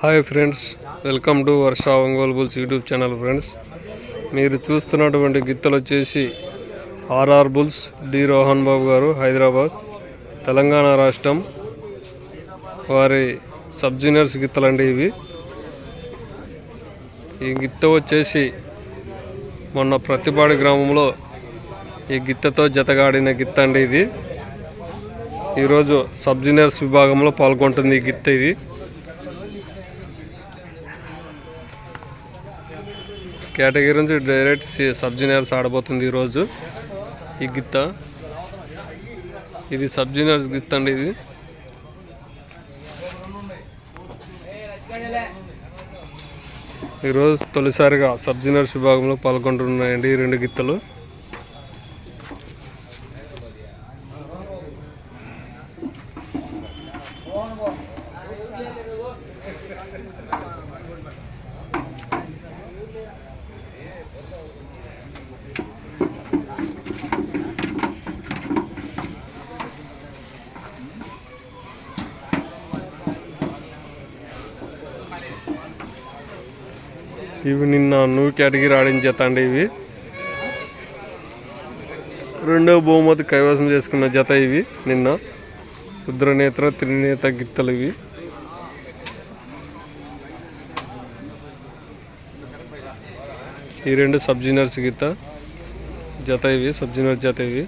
Hi friends welcome to Varsha Ongole bulls YouTube channel friends. మీరు చూస్తున్నటువంటి గిత్తలు వచ్చేసి RR bulls D Rohan Babu గారు హైదరాబాద్ తెలంగాణ రాష్ట్రం. వారి సబ్ జూనియర్స్ గిత్తలండి ఇవి. ఈ గిత్త వచ్చేసి మొన్న ప్రతిపాడు గ్రామంలో ఈ గిత్తతో జతగాడిన గిత్త అండి ఇది. ఈరోజు సబ్ జూనియర్స్ విభాగంలో పాల్గొంటుంది ఈ గిత్త ఇది. కేటగిరీ నుంచి డైరెక్ట్ సబ్ జూనియర్స్ ఆడబోతుంది ఈరోజు ఈ గిత్త. ఇది సబ్ జూనియర్స్ గిత్త అండి ఇది. ఈరోజు తొలిసారిగా సబ్ జూనియర్స్ విభాగంలో పాల్గొంటున్నాయండి ఈ రెండు గిత్తలు. ఇవి నిన్న నువ్వు కేటగిరీ ఆడిన ఇవి. రెండవ బహుమతి కైవసం చేసుకున్న జత ఇవి నిన్న. రుద్రనేత్ర త్రినేత గిత్తలు ఇవి. ఈ రెండు సబ్జీనర్స్ గిత్త గీత జత ఇవి సబ్జీనర్స్ జత ఇవి.